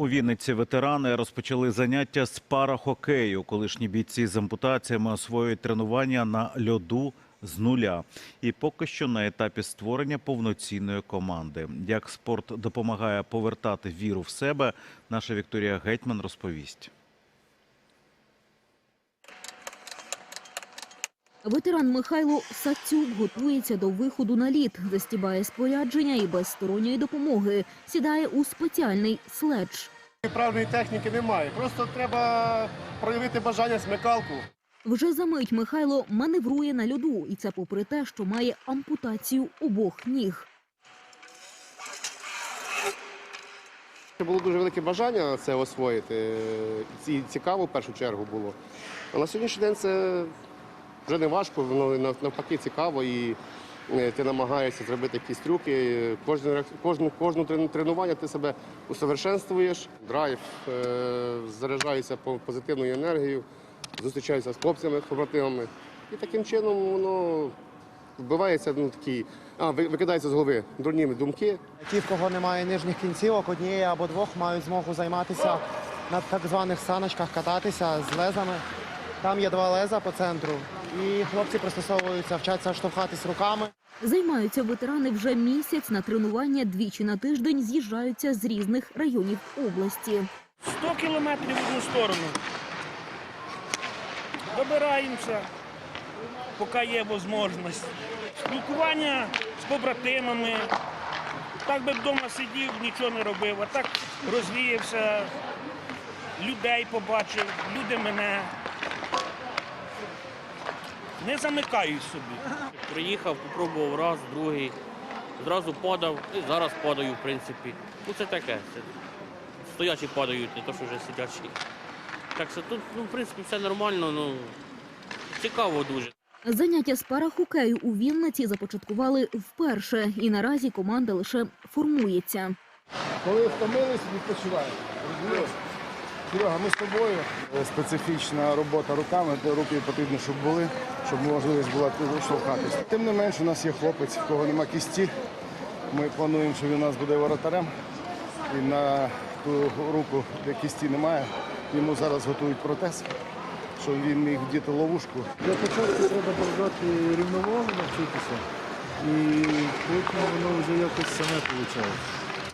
У Вінниці ветерани розпочали заняття з парахокею. Колишні бійці з ампутаціями освоюють тренування на льоду з нуля. І поки що на етапі створення повноцінної команди. Як спорт допомагає повертати віру в себе, наша Вікторія Гетьман розповість. Ветеран Михайло Сацюк готується до виходу на лід, застібає спорядження і без сторонньої допомоги сідає у спеціальний следж. Правильної техніки немає. Просто треба проявити бажання, смикалку. Вже за мить Михайло маневрує на льоду, і це попри те, що має ампутацію обох ніг. Було дуже велике бажання це освоїти. І цікаво в першу чергу було. А на сьогоднішній день це вже не важко, воно навпаки цікаво і е, ти намагаєшся зробити якісь трюки. Кожне, кожну, кожну трен- тренування ти себе усовершенствуєш. Драйв, е, заряджаєшся по- позитивною енергією, зустрічаєшся з хлопцями, побратимами. І таким чином воно вбивається ну, такі, а, ви- викидається з голови дурні думки. Ті, в кого немає нижніх кінцівок, однієї або двох мають змогу займатися на так званих саночках, кататися з лезами. Там є два леза по центру, і хлопці пристосовуються, вчаться штовхатись руками. Займаються ветерани вже місяць на тренування двічі на тиждень з'їжджаються з різних районів області. 100 кілометрів в одну сторону. Добираємося, поки є можливість. Спілкування з побратимами. Так би вдома сидів, нічого не робив, а так розвіявся, людей побачив, люди мене. Не замикаюсь собі. Приїхав, попробував раз, другий, зразу падав і зараз падаю, в принципі. Ну це таке. Це стоячі падають, не то, що вже сидячі. Так що тут, ну, в принципі, все нормально, ну цікаво дуже. Заняття з парахокею у Вінниці започаткували вперше, і наразі команда лише формується. Коли втомились, відпочиваємо. Серега, ми з тобою. Е, Специфічна робота руками, де руки потрібно, щоб були, щоб можливість була штовхатись. Тим не менш, у нас є хлопець, в кого нема кісті. Ми плануємо, що він у нас буде воротарем. І на ту руку, де кісті немає, йому зараз готують протез, щоб він міг вдіти ловушку. Для початку треба держати рівновагу, навчитися, і потім воно вже якось саме виходить.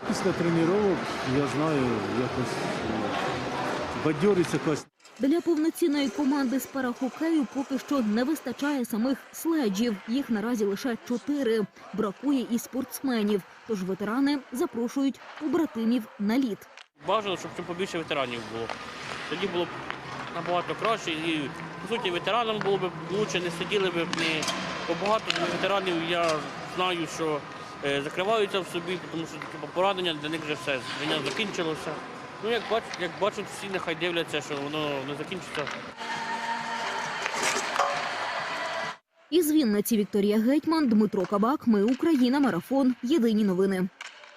Після тренувань я знаю, якось е, бадьорість. Для повноцінної команди з парахокею поки що не вистачає самих следжів. Їх наразі лише чотири. Бракує і спортсменів. Тож ветерани запрошують побратимів на лід. Бажано, щоб чим побільше ветеранів було. Тоді було б набагато краще і, по суті, ветеранам було б краще, не сиділи б не побагато ветеранів. Я знаю, що е, закриваються в собі, тому що типу, поранення для них вже все життя закінчилося. Ну, як бачать, як бачать, всі нехай дивляться, що воно не закінчиться. Із Вінниці Вікторія Гетьман, Дмитро Кабак. Ми Україна. Марафон. Єдині новини.